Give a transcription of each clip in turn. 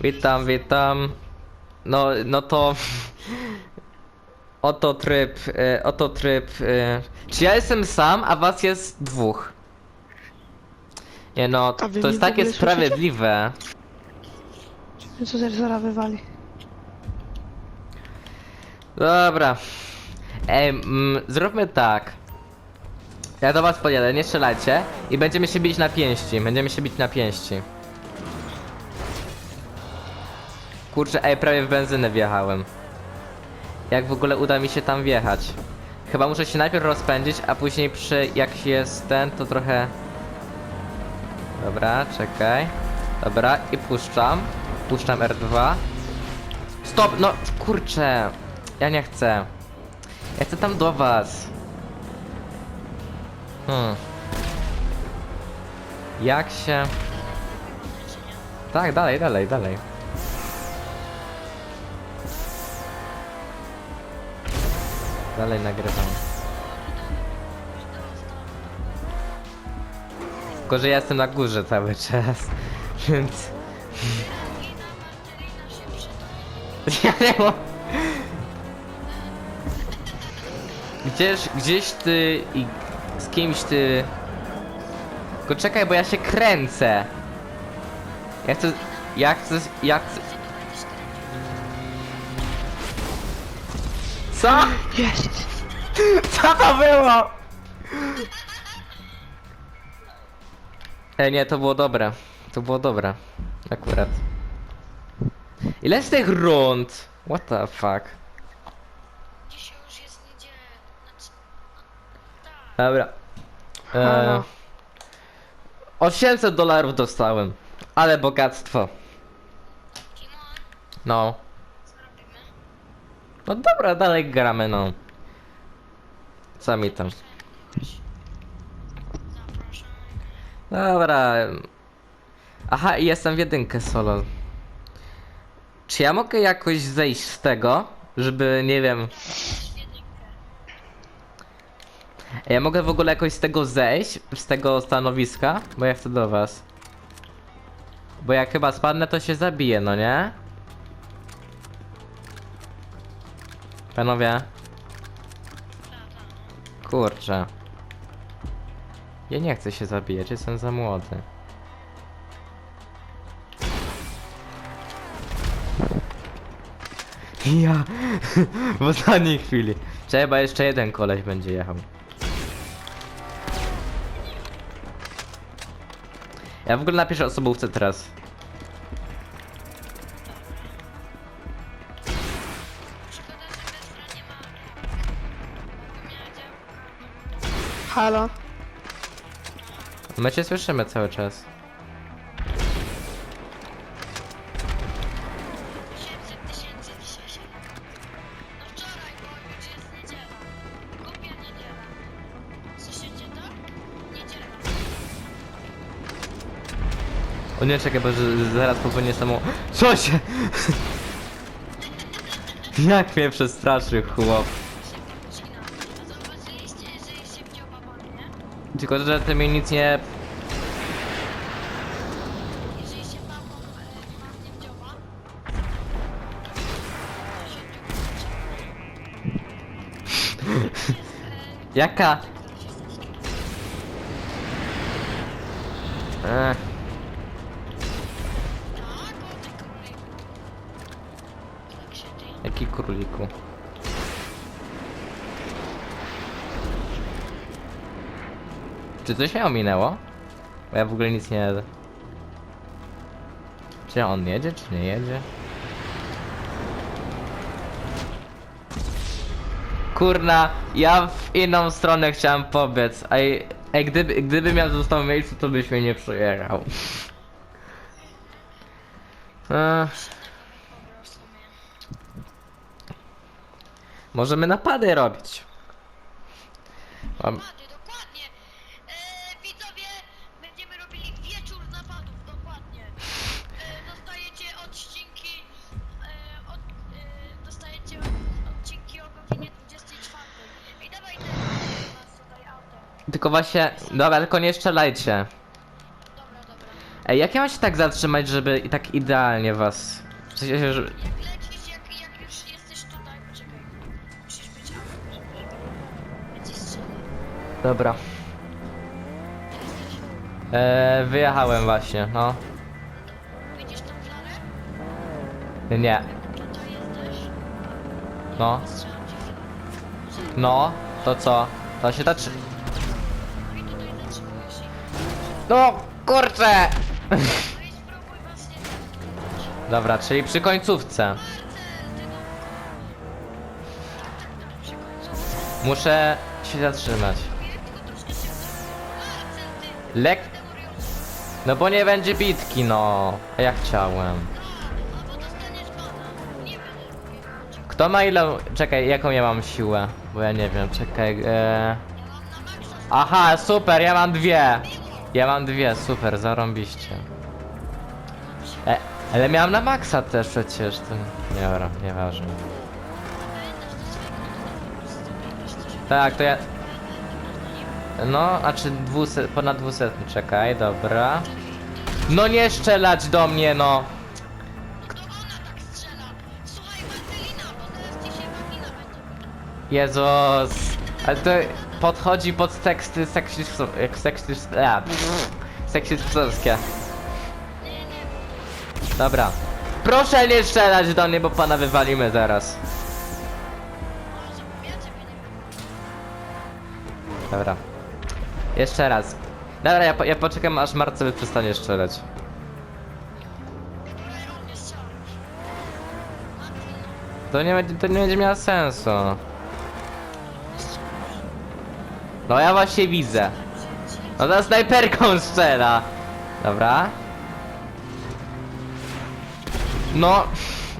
Witam, witam. No, no to... Oto tryb, y, oto tryb... Y, czy ja jestem sam, a was jest dwóch? Nie no, A to jest w takie ogóle sprawiedliwe. Co zaraz zaraz wywali. Dobra. Ej, mm, zróbmy tak. Ja do was pojadę, nie strzelajcie. I będziemy się bić na pięści. Będziemy się bić na pięści. Kurczę, ej, prawie w benzynę wjechałem. Jak w ogóle uda mi się tam wjechać? Chyba muszę się najpierw rozpędzić, a później przy... jak jest ten, to trochę... Dobra, czekaj. Dobra, i puszczam. Puszczam R2. Stop, no kurczę. Ja nie chcę. Ja chcę tam do was. Hmm. Jak się... Tak, dalej, dalej, dalej. Dalej nagrywam. Tylko, że ja jestem na górze cały czas, więc... Ja nie mam... Gdzieś, gdzieś ty i z kimś ty... Tylko czekaj, bo ja się kręcę. Ja chcę... Ja chcę... Ja chcę... Co? Jest! Co to było? Ej, nie, to było dobre. To było dobre. Akurat. Ile z tych rund? What the fuck? Dzisiaj już jest niedziela. Znaczy, tak. Dobra. E, Halo. 800 dolarów dostałem. Ale bogactwo. Timon, No. No dobra, dalej gramy, no. Co mi tam? Dobra. Aha, i jestem w jedynkę solo. Czy ja mogę jakoś zejść z tego, żeby, nie wiem... Ja mogę w ogóle jakoś z tego zejść, z tego stanowiska, bo ja chcę do was. Bo jak chyba spadnę, to się zabiję, no nie? Panowie. Kurczę. Ja nie chcę się zabijać, jestem za młody. Ja w ostatniej chwili. Trzeba jeszcze jeden koleś będzie jechał. Ja w ogóle napiszę osobówce teraz. Halo? My cię słyszymy cały czas. 800 tysięcy dzisiaj się. Wczoraj, bo już jest niedziela. Głupia niedziela. Słyszycie to? Niedziela. O nie, czekaj, bo zaraz popłynie samo... Co się? Jak mnie przestraszył chłop. Tylko, że ty mi nic nie... Jeżeli nie Jaka? Ech. Czy coś mnie ominęło? Bo ja w ogóle nic nie... Czy on jedzie, czy nie jedzie? Kurna, ja w inną stronę chciałem pobiec, a, a gdyby, gdybym ja został w miejscu, to byś mnie nie przejechał. Możemy napady robić. Mam... Tylko właśnie... Dobra, tylko nie strzelajcie. Dobra, dobra. Ej, jak ja mam się tak zatrzymać, żeby i tak idealnie was... W sensie, że... Jak lecisz, jak, jak już jesteś tutaj, poczekaj. Musisz być żeby... Dobra. Eee, wyjechałem właśnie, no. Widzisz tą flarę? Nie, Tutaj jesteś. no. Strzelam ci flarę. No, to co? To się tak... I No, kurczę! Dobra, czyli przy końcówce. Muszę się zatrzymać. Lek... No bo nie będzie bitki, no. A ja chciałem. Kto ma ile... Czekaj, jaką ja mam siłę? Bo ja nie wiem, czekaj, maksa Aha, super, ja mam dwie. Ja mam dwie, super, zarąbiście. E, ale miałem na maksa też przecież. Nie, dobra, nieważne. Tak, to ja... No, a czy dwuset, ponad dwusetny, czekaj, dobra. No nie strzelać do mnie, no. Jezus. Ale to podchodzi pod teksty seksistowskie. Seksist... Seksistowskie. Dobra. Proszę nie strzelać do mnie, bo pana wywalimy zaraz. Dobra. Jeszcze raz. Dobra, ja, po, ja poczekam aż Marcel przestanie strzelać. To nie, to nie będzie miało sensu. No ja właśnie widzę. No ta snajperką strzela. Dobra. No.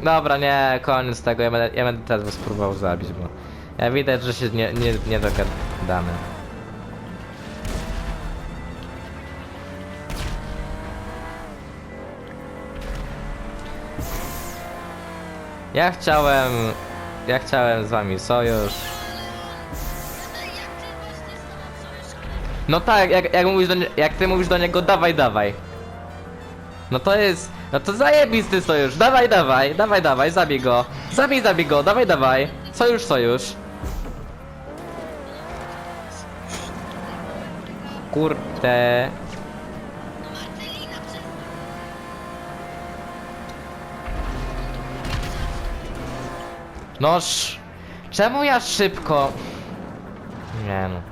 Dobra, nie, koniec tego. Ja będę, ja będę teraz was próbował zabić, bo ja widać, że się nie, nie, nie dogadamy. Ja chciałem... Ja chciałem z wami sojusz. No tak, jak, jak, mówisz do, jak ty mówisz do niego, dawaj, dawaj. No to jest, no to zajebisty sojusz, dawaj, dawaj, dawaj, dawaj, zabij go. Zabij, zabij go, dawaj, dawaj. Sojusz, sojusz. Kurde. No. Noż. Czemu ja szybko? Nie no.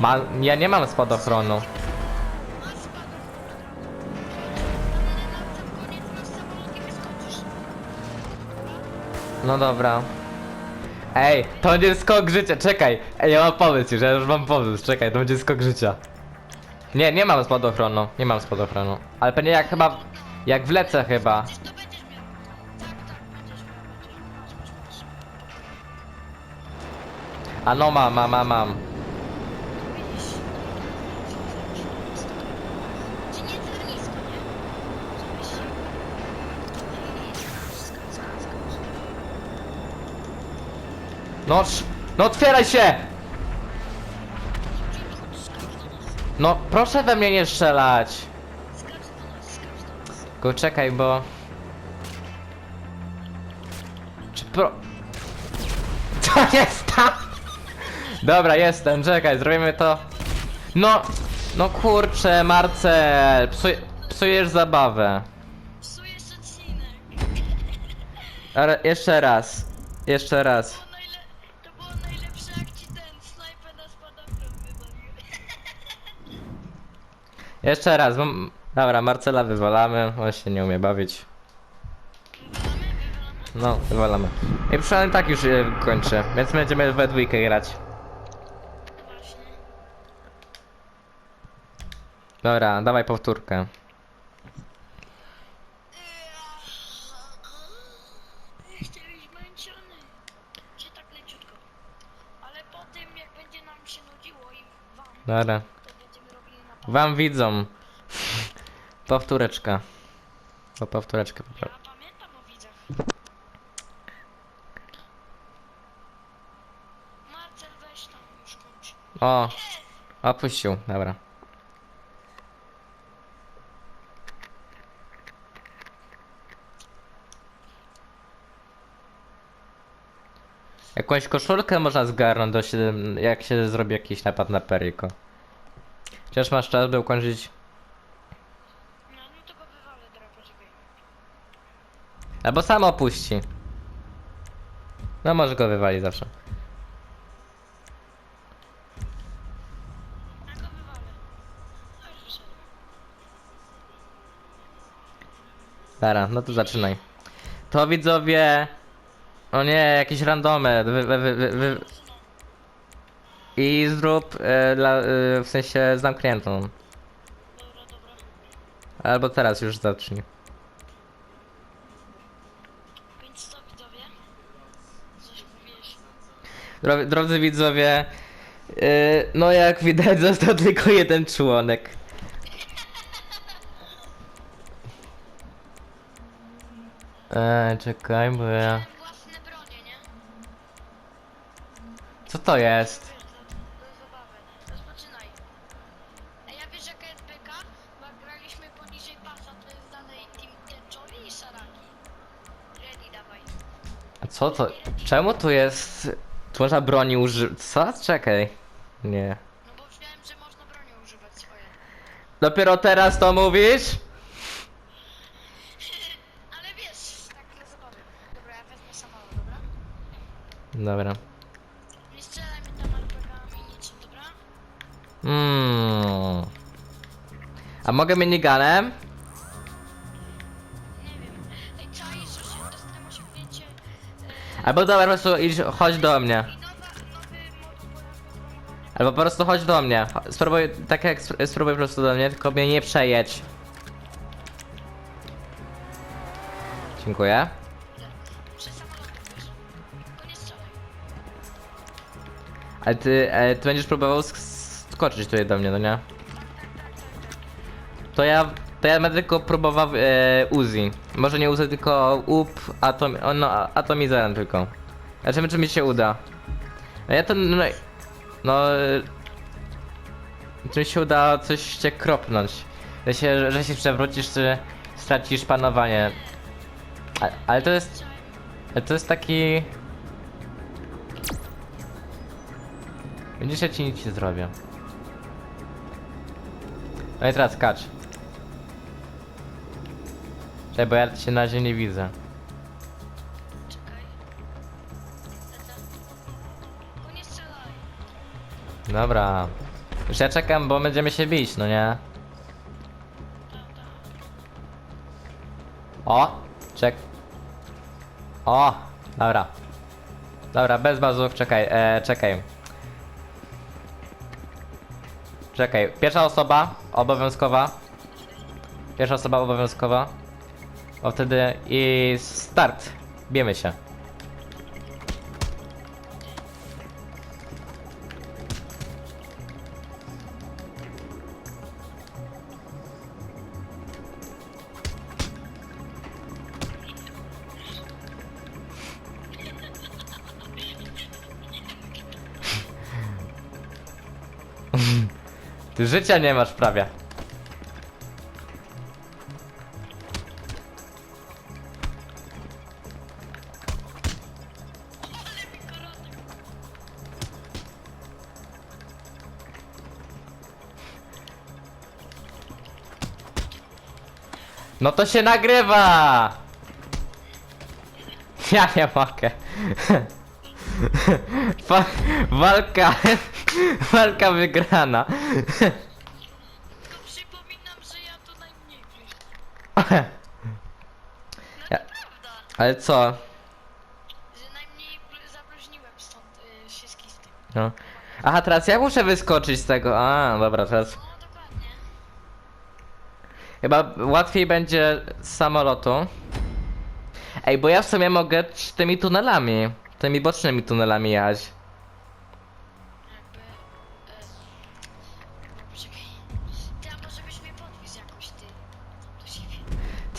Ma, ja nie mam spadochronu. No dobra. Ej, to będzie skok życia, czekaj. Ej, ja mam pomysł już, ja już mam pomysł, czekaj, to będzie skok życia. Nie, nie mam spadochronu, nie mam spadochronu. Ale pewnie jak chyba, jak wlecę chyba. A no mam, mam, mam, mam. No, sz- no otwieraj się! No, proszę we mnie nie strzelać. Tylko czekaj, bo... Czy pro... Co jest tam? Dobra, jestem, czekaj, zrobimy to. No, no kurczę, Marcel, psuj, psujesz zabawę. Psujesz odcinek. Ale jeszcze raz, jeszcze raz. Jeszcze raz, bo... Dobra, Marcela wywalamy, on się nie umie bawić. No, wywalamy. I przynajmniej tak już e, kończę, więc będziemy we dwójkę grać. Właśnie. Dobra, dawaj powtórkę. Zmęczony. Czy tak leciutko. Ale po tym jak będzie nam się nudziło i wam, Dobra. to będziemy robili na Wam widzą. Powtóreczka. Po powtóreczkę Ja pamiętam o widzach. O, opuścił, dobra. Jakąś koszulkę można zgarnąć do 7, jak się zrobi jakiś napad na Periko. Chociaż masz czas, by ukończyć. No, no to go wywalę, dobra, poczekaj. Albo sam opuści. No może go wywali zawsze. Ja go wywalę. No już wyszedłem. Dobra, no to zaczynaj. To widzowie. O nie, jakieś randomy. Wy, wy, wy, wy. I zrób e, dla, e, w sensie zamkniętą. Dobra, dobra. Albo teraz już zacznij. Więc co widzowie? Coś? Dro, drodzy widzowie. e, no jak widać został tylko jeden członek. Eee, czekaj, bo ja... Miałem własne bronie, nie? Co to jest? Poniżej pasa, to jest dalej team tęczowy i szaraki. Ready, dawaj. A co to? Czemu tu jest... Tu można broni użyć... Co? Czekaj. Nie. No bo wiem, że można broni używać swoje. Dopiero teraz to mówisz? Ale wiesz, tak dla zabawy. Dobra, ja wezmę samolot, dobra? Dobra. Nie strzelaj mi tam RPG-ami niczym, dobra? Hmm. A mogę miniganem? Nie wiem. Ej, czaisz, że się dostałem osiągnięcie... E, Albo dobra, po prostu idź, chodź do mnie. I nowa, nowy moduł pojazdu Albo po prostu chodź do mnie. Cho- Spróbuj, tak jak sp- spróbuj po prostu do mnie, tylko mnie nie przejedź. Dziękuję. Wiesz? Nie strzelaj. Ale ty, e, ty będziesz próbował sk- skoczyć tutaj do mnie, no nie? To ja, to ja będę tylko próbował e, Uzi. Może nie Uzi, tylko UP, atom, no, atomizerem tylko. Zobaczymy, czy mi się uda. No ja to, no, no, czy mi się uda coś cię kropnąć. Że się, że się przewrócisz, czy stracisz panowanie. A, ale to jest, to jest taki... Będziesz, ja ci nic nie zrobię. No i teraz skacz. Czekaj, bo ja cię na razie nie widzę. Czekaj. Dobra. Już ja czekam, bo będziemy się bić, no nie? O! Czek. O! Dobra. Dobra, bez bazów, czekaj, e, czekaj. Czekaj, pierwsza osoba obowiązkowa. Pierwsza osoba obowiązkowa. O wtedy i start. Biemy się. Ty życia nie masz prawie. No to się nagrywa! Ja nie mogę. Walka. Walka wygrana. Przypominam, że ja to najmniej gdzieś. No to prawda, Ale co? że najmniej bl- zabluźniłem stąd y, wszystkich z tym. No. Aha, teraz ja muszę wyskoczyć z tego. A, dobra, teraz. Chyba łatwiej będzie z samolotu. Ej, bo ja w sumie mogę tymi tunelami. Tymi bocznymi tunelami jechać. Jakby... Ty, a może byś mnie podwiózł jakoś, ty. Do siebie.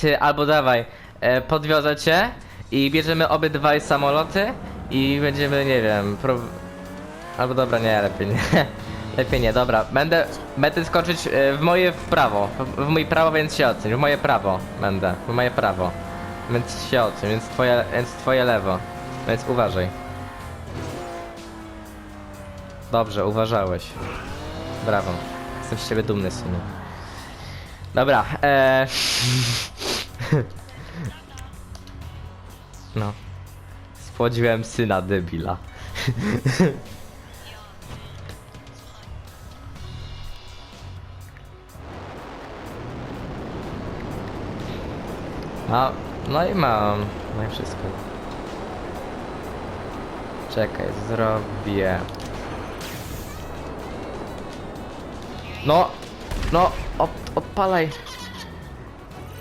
Ty, albo dawaj, e, podwiozę cię i bierzemy obydwaj samoloty i będziemy, nie wiem, pro... Albo dobra, nie, lepiej nie. Lepiej nie, dobra. Będę, będę skoczyć e, w moje w prawo. W, w mój prawo, więc się oceń. W moje prawo będę. W moje prawo. Więc się oceń, więc twoje, więc twoje lewo. Więc uważaj. Dobrze, uważałeś. Brawo. Jestem z ciebie dumny, synu. Dobra, eee... No. Spłodziłem syna debila. No, no i mam. No i wszystko. Czekaj, zrobię. No, no, od, odpalaj.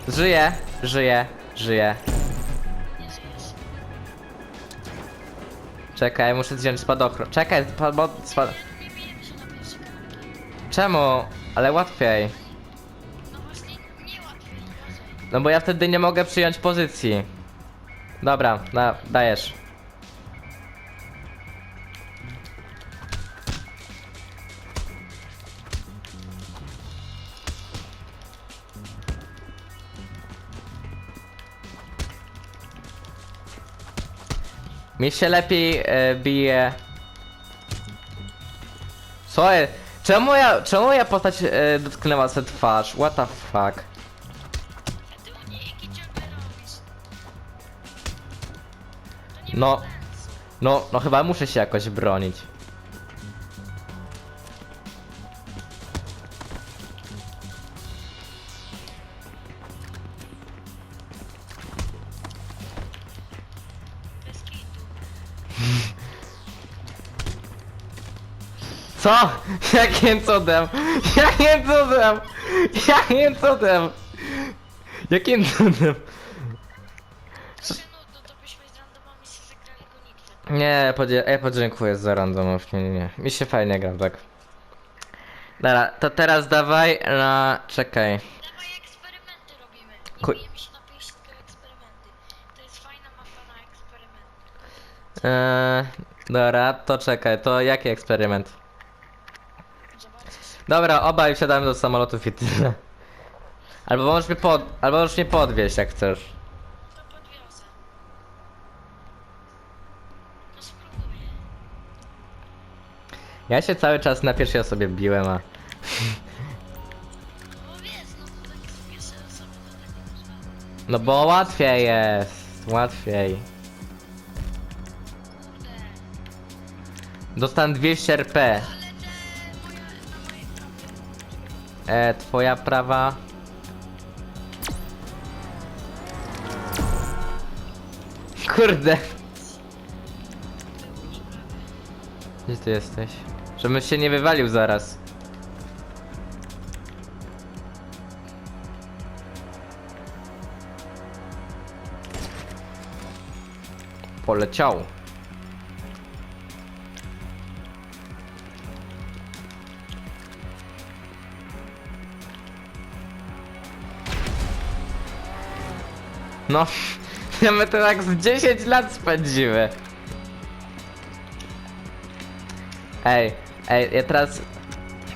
Żyję, żyję, żyję. Czekaj, muszę zdjąć spadochron. Czekaj, spad... Czemu? Ale łatwiej. No bo ja wtedy nie mogę przyjąć pozycji. Dobra, da, dajesz. Mi się lepiej e, bije. Co? Czemu ja, czemu ja postać e, dotknęła sobie twarz? What the fuck? No. No, no chyba muszę się jakoś bronić. Co? Jakim cudem? Jakim cudem? Jakim cudem? Jakim cudem? Nie, podzie ja podziękuję za randomów. Nie, nie, nie. Mi się fajnie gra, tak. Dobra, to teraz dawaj na... Czekaj. Dawaj eksperymenty robimy. Nie Ku- bijemy się na pierwsze eksperymenty. To jest fajna mapa na. Eee, dobra, to czekaj, to jaki eksperyment? Dobra, obaj wsiadamy do samolotów i tyle. Albo możesz mnie pod... Albo możesz mnie podwieźć jak chcesz. To podwiozę. No spróbuję. Ja się cały czas na pierwszej osobie biłem, a... No wiesz, no to tak. No bo łatwiej jest. Łatwiej. Kurde. Dostałem 200 RP. E, twoja prawa. Kurde. Gdzie ty jesteś? Żebym się nie wywalił zaraz. Poleciał. No, ja my to tak z 10 lat spędziły. Ej, ej, ja teraz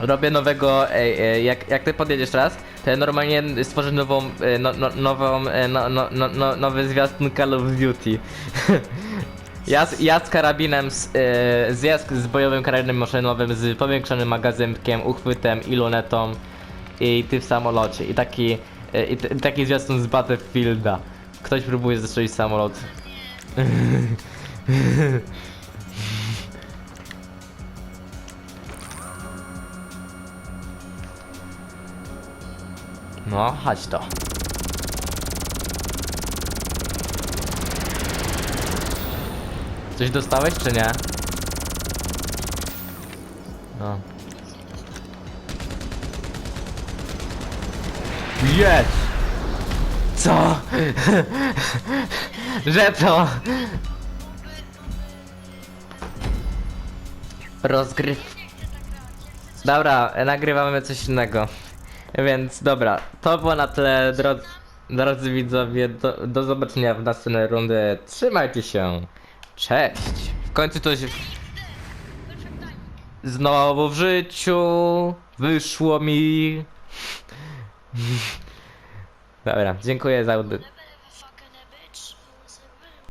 robię nowego, ej, ej jak, jak ty podjedziesz teraz, to ja normalnie stworzę nową, e, no, no, nową, e, no, no, no, no, nowy zwiastun Call of Duty. Ja z, ja z karabinem, z, e, z bojowym karabinem maszynowym, z powiększonym magazynkiem, uchwytem i lunetą i ty w samolocie i taki, e, i, t- taki zwiastun z Battlefielda. Ktoś próbuje zestrzelić samolot. No, chodź to. Coś dostałeś, czy nie? No. Jest! Co? Że to? Rozgryw. Dobra, nagrywamy coś innego. Więc dobra, to było na tyle, drodzy, drodzy widzowie. Do, do zobaczenia w następnej rundy. Trzymajcie się. Cześć. W końcu. Perfect timing. Znowu w życiu wyszło mi. Dobra, dziękuję za